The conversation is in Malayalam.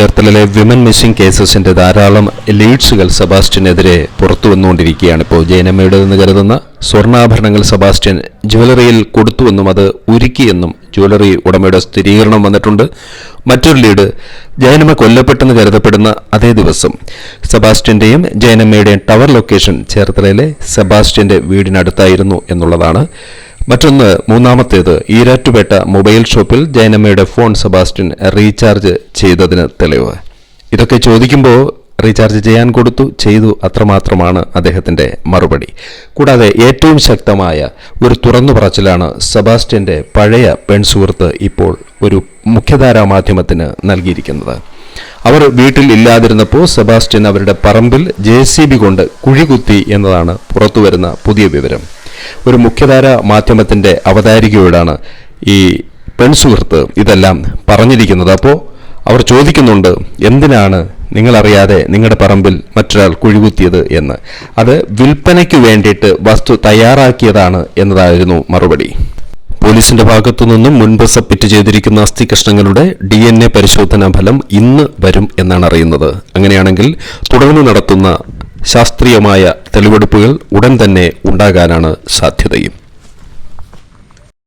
ചേർത്തലിലെ വിമൻ മിസ്സിംഗ് കേസസിന്റെ ധാരാളം ലീഡ്സുകൾ സെബാസ്റ്റ്യനെതിരെ പുറത്തു വന്നുകൊണ്ടിരിക്കുകയാണ് ഇപ്പോൾ ജയനമ്മയുടേതെന്ന് കരുതുന്ന സ്വർണാഭരണങ്ങൾ സെബാസ്റ്റ്യൻ ജ്വല്ലറിയിൽ കൊടുത്തുവെന്നും അത് ഉരുക്കിയെന്നും ജ്വല്ലറി ഉടമയുടെ സ്ഥിരീകരണം വന്നിട്ടുണ്ട്. മറ്റൊരു ലീഡ് ജയനമ്മ കൊല്ലപ്പെട്ടെന്ന് കരുതപ്പെടുന്ന അതേ ദിവസം സെബാസ്റ്റ്യന്റെയും ജയനമ്മയുടെയും ടവർ ലൊക്കേഷൻ ചേർത്തലയിലെ സെബാസ്റ്റ്യന്റെ വീടിനടുത്തായിരുന്നു എന്നുള്ളതാണ്. മറ്റൊന്ന് മൂന്നാമത്തേത് ഈരാറ്റുപേട്ട മൊബൈൽ ഷോപ്പിൽ ജയനമ്മയുടെ ഫോൺ സെബാസ്റ്റ്യൻ റീചാർജ് ചെയ്തതിന് തെളിവ്. ഇതൊക്കെ ചോദിക്കുമ്പോൾ റീചാർജ് ചെയ്യാൻ കൊടുത്തു ചെയ്തു അത്രമാത്രമാണ് അദ്ദേഹത്തിന്റെ മറുപടി. കൂടാതെ ഏറ്റവും ശക്തമായ ഒരു തുറന്നു പറച്ചിലാണ് സെബാസ്റ്റ്യന്റെ പഴയ പെൺസുഹൃത്ത് ഇപ്പോൾ ഒരു മുഖ്യധാരാ മാധ്യമത്തിന് നൽകിയിരിക്കുന്നത്. അവർ വീട്ടിൽ ഇല്ലാതിരുന്നപ്പോൾ സെബാസ്റ്റ്യൻ അവരുടെ പറമ്പിൽ ജെ സി ബി കൊണ്ട് കുഴികുത്തി എന്നതാണ് പുറത്തുവരുന്ന പുതിയ വിവരം. ഒരു മുഖ്യധാര മാധ്യമത്തിന്റെ അവതാരികയോടാണ് ഈ പെൺസുഹൃത്ത് ഇതെല്ലാം പറഞ്ഞിരിക്കുന്നത്. അപ്പോൾ അവർ ചോദിക്കുന്നുണ്ട് എന്തിനാണ് നിങ്ങളറിയാതെ നിങ്ങളുടെ പറമ്പിൽ മറ്റൊരാൾ കുഴികുത്തിയത് എന്ന്? അത് വിൽപ്പനയ്ക്ക് വേണ്ടിയിട്ട് വസ്തു തയ്യാറാക്കിയതാണ് എന്നതായിരുന്നു മറുപടി. പോലീസിന്റെ ഭാഗത്തു നിന്നും മുൻപ് സബ്മിറ്റ് ചെയ്തിരിക്കുന്ന അസ്ഥി കഷ്ണങ്ങളുടെ ഡി എൻ എ പരിശോധനാ ഫലം ഇന്ന് വരും എന്നാണ് അറിയുന്നത്. അങ്ങനെയാണെങ്കിൽ തുടർന്ന് നടത്തുന്ന ശാസ്ത്രീയമായ തെളിവെടുപ്പുകൾ ഉടൻ തന്നെ ഉണ്ടാകാനാണ് സാധ്യതയും.